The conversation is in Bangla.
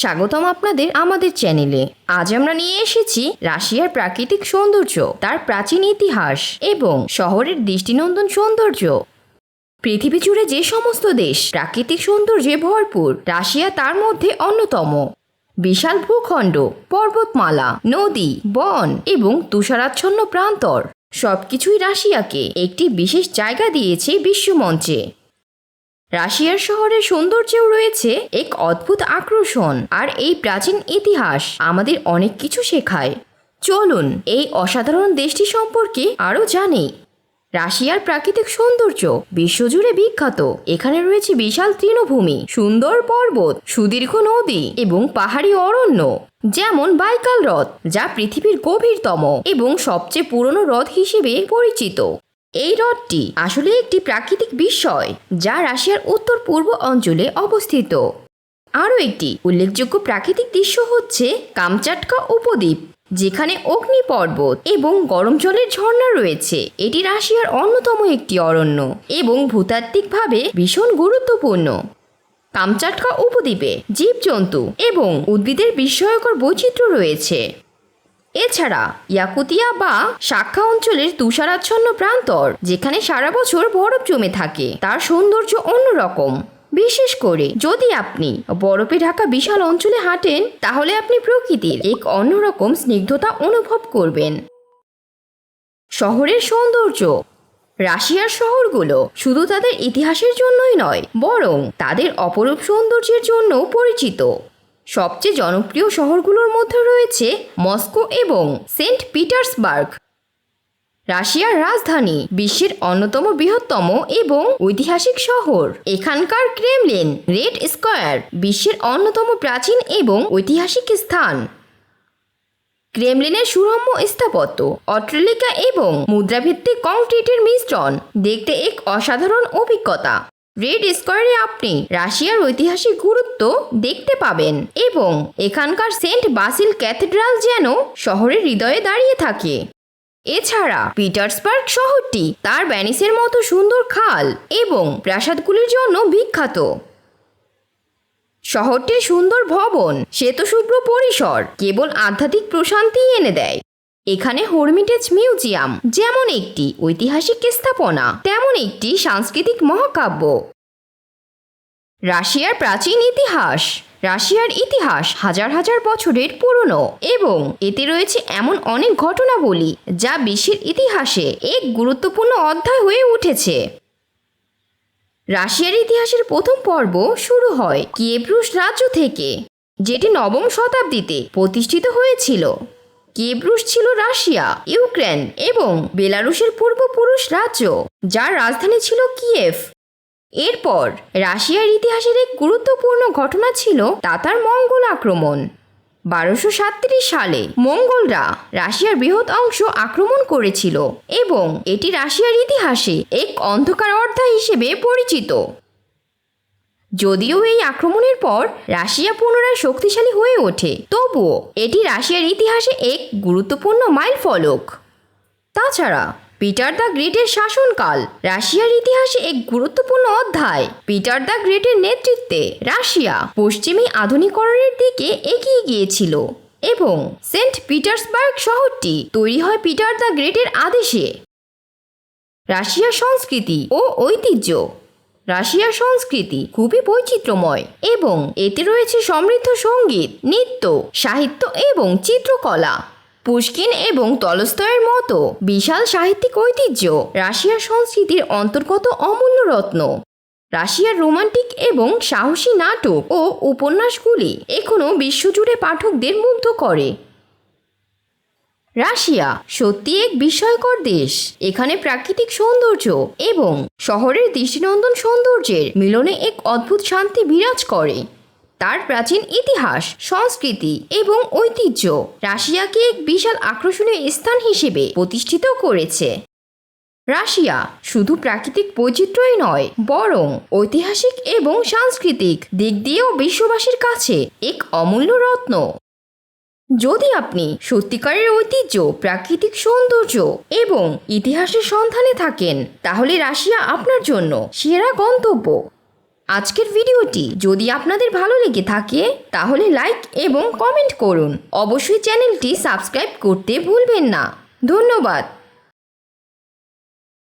স্বাগতম আপনাদের আমাদের চ্যানেলে। আজ আমরা নিয়ে এসেছি রাশিয়ার প্রাকৃতিক সৌন্দর্য, তার প্রাচীন ইতিহাস এবং শহরের দৃষ্টিনন্দন সৌন্দর্য। পৃথিবী জুড়ে যে সমস্ত দেশ প্রাকৃতিক সৌন্দর্যে ভরপুর, রাশিয়া তার মধ্যে অন্যতম। বিশাল ভূখণ্ড, পর্বতমালা, নদী, বন এবং তুষারাচ্ছন্ন প্রান্তর। সবকিছুই রাশিয়াকে একটি বিশেষ জায়গা দিয়েছে বিশ্বমঞ্চে। রাশিয়ার শহরের সৌন্দর্যেও রয়েছে এক অদ্ভুত আকর্ষণ আর এই প্রাচীন ইতিহাস আমাদের অনেক কিছু শেখায়। চলুন, এই অসাধারণ দেশটি সম্পর্কে আরও জানি। রাশিয়ার প্রাকৃতিক সৌন্দর্য বিশ্বজুড়ে বিখ্যাত। এখানে রয়েছে বিশাল তৃণভূমি, সুন্দর পর্বত, সুদীর্ঘ নদী এবং পাহাড়ি অরণ্য, যেমন বাইকাল হ্রদ, যা পৃথিবীর গভীরতম এবং সবচেয়ে পুরনো হ্রদ হিসেবে পরিচিত। এই হ্রদটি আসলে একটি প্রাকৃতিক বিস্ময় যা রাশিয়ার উত্তর পূর্ব অঞ্চলে অবস্থিত। আরও একটি উল্লেখযোগ্য প্রাকৃতিক দৃশ্য হচ্ছে কামচাটকা উপদ্বীপ, যেখানে অগ্নি পর্বত এবং গরম জলের ঝর্ণা রয়েছে। এটি রাশিয়ার অন্যতম একটি অরণ্য এবং ভূতাত্ত্বিকভাবে ভীষণ গুরুত্বপূর্ণ। কামচাটকা উপদ্বীপে জীবজন্তু এবং উদ্ভিদের বিস্ময়কর বৈচিত্র্য রয়েছে। এছাড়া ইয়াকুতিয়া বা শাখা অঞ্চলের তুষারাচ্ছন্ন প্রান্তর, যেখানে সারা বছর বরফ জমে থাকে, তার সৌন্দর্য অন্যরকম। বিশেষ করে যদি আপনি বরফে ঢাকা বিশাল অঞ্চলে হাঁটেন, তাহলে আপনি প্রকৃতির এক অন্যরকম স্নিগ্ধতা অনুভব করবেন। শহরের সৌন্দর্য। রাশিয়ার শহরগুলো শুধু তাদের ইতিহাসের জন্যই নয়, বরং তাদের অপরূপ সৌন্দর্যের জন্যও পরিচিত। সবচেয়ে জনপ্রিয় শহরগুলোর মধ্যে রয়েছে মস্কো এবং সেন্ট পিটার্সবার্গ। রাশিয়ার রাজধানী, বিশ্বের অন্যতম বৃহত্তম এবং ঐতিহাসিক শহর। এখানকার ক্রেমলিন, রেড স্কয়ার, বিশ্বের অন্যতম প্রাচীন এবং ঐতিহাসিক স্থান। ক্রেমলিনের সুরম্য স্থাপত্য, অট্টালিকা এবং মুদ্রাভিত্তিক কংক্রিটের মিশ্রণ দেখতে এক অসাধারণ অভিজ্ঞতা। রেড স্কোয়ারে আপনি রাশিয়ার ঐতিহাসিক গুরুত্ব দেখতে পাবেন এবং এখানকার সেন্ট বাসিল ক্যাথেড্রাল যেন শহরের হৃদয়ে দাঁড়িয়ে থাকে। এছাড়া পিটার্সবার্গ শহরটি তার ব্যানিসের মতো সুন্দর খাল এবং প্রাসাদগুলির জন্য বিখ্যাত। শহরটির সুন্দর ভবন শ্বেতশুভ্র পরিসর, কেবল আধ্যাত্মিক প্রশান্তি এনে দেয়। এখানে হর্মিটেজ মিউজিয়াম যেমন একটি ঐতিহাসিক স্থাপনা, তেমন একটি সাংস্কৃতিক মহাকাব্য। রাশিয়ার প্রাচীন ইতিহাস, রাশিয়ার ইতিহাস হাজার হাজার বছরের পুরনো এবং এতে রয়েছে এমন অনেক ঘটনাবলী যা বিশ্বের ইতিহাসে এক গুরুত্বপূর্ণ অধ্যায় হয়ে উঠেছে। রাশিয়ার ইতিহাসের প্রথম পর্ব শুরু হয় কিয়েব্রুস রাজ্য থেকে, যেটি নবম শতাব্দীতে প্রতিষ্ঠিত হয়েছিল। কিয়েব্রুস ছিল রাশিয়া, ইউক্রেন এবং বেলারুশের পূর্বপুরুষ রাজ্য, যার রাজধানী ছিল কিয়েভ। এরপর রাশিয়ার ইতিহাসের এক গুরুত্বপূর্ণ ঘটনা ছিল তাতার মঙ্গল আক্রমণ। বারোশো সাতত্রিশ সালে মঙ্গলরা রাশিয়ার বৃহৎ অংশ আক্রমণ করেছিল এবং এটি রাশিয়ার ইতিহাসে এক অন্ধকার অধ্যায় হিসেবে পরিচিত। যদিও এই আক্রমণের পর রাশিয়া পুনরায় শক্তিশালী হয়ে ওঠে। তবুও এটি রাশিয়ার ইতিহাসে এক গুরুত্বপূর্ণ মাইল ফলক তাছাড়া পিটার দ্য গ্রেটের শাসনকাল রাশিয়ার ইতিহাসে এক গুরুত্বপূর্ণ অধ্যায়। পিটার দ্য গ্রেটের নেতৃত্বে রাশিয়া পশ্চিমী আধুনিকরণের দিকে এগিয়ে গিয়েছিল এবং সেন্ট পিটার্সবার্গ শহরটি তৈরি হয় পিটার দ্য গ্রেটের আদেশে। রাশিয়ার সংস্কৃতি ও ঐতিহ্য রাশিয়ার সংস্কৃতি খুবই বৈচিত্র্যময় এবং এতে রয়েছে সমৃদ্ধ সংগীত, নৃত্য, সাহিত্য এবং চিত্রকলা। পুষ্কিন এবং তলস্তয়ের মতো বিশাল সাহিত্যিক ঐতিহ্য রাশিয়ার সংস্কৃতির অন্তর্গত অমূল্য রত্ন। রাশিয়ার রোমান্টিক এবং সাহসী নাটক ও উপন্যাসগুলি এখনও বিশ্বজুড়ে পাঠকদের মুগ্ধ করে। রাশিয়া সত্যি এক বিস্ময়কর দেশ। এখানে প্রাকৃতিক সৌন্দর্য এবং শহরের দৃষ্টিনন্দন সৌন্দর্যের মিলনে এক অদ্ভুত শান্তি বিরাজ করে। তার প্রাচীন ইতিহাস, সংস্কৃতি এবং ঐতিহ্য রাশিয়াকে এক বিশাল আকর্ষণীয় স্থান হিসেবে প্রতিষ্ঠিত করেছে। রাশিয়া শুধু প্রাকৃতিক বৈচিত্র্যই নয়, বরং ঐতিহাসিক এবং সাংস্কৃতিক দিক দিয়েও বিশ্ববাসীর কাছে এক অমূল্য রত্ন। যদি আপনি সত্যিকারের ঐতিহ্য, প্রাকৃতিক সৌন্দর্য এবং ইতিহাসের সন্ধানে থাকেন, তাহলে রাশিয়া আপনার জন্য সেরা গন্তব্য। আজকের ভিডিওটি যদি আপনাদের ভালো লেগে থাকে, তাহলে লাইক এবং কমেন্ট করুন। অবশ্যই চ্যানেলটি সাবস্ক্রাইব করতে ভুলবেন না। ধন্যবাদ।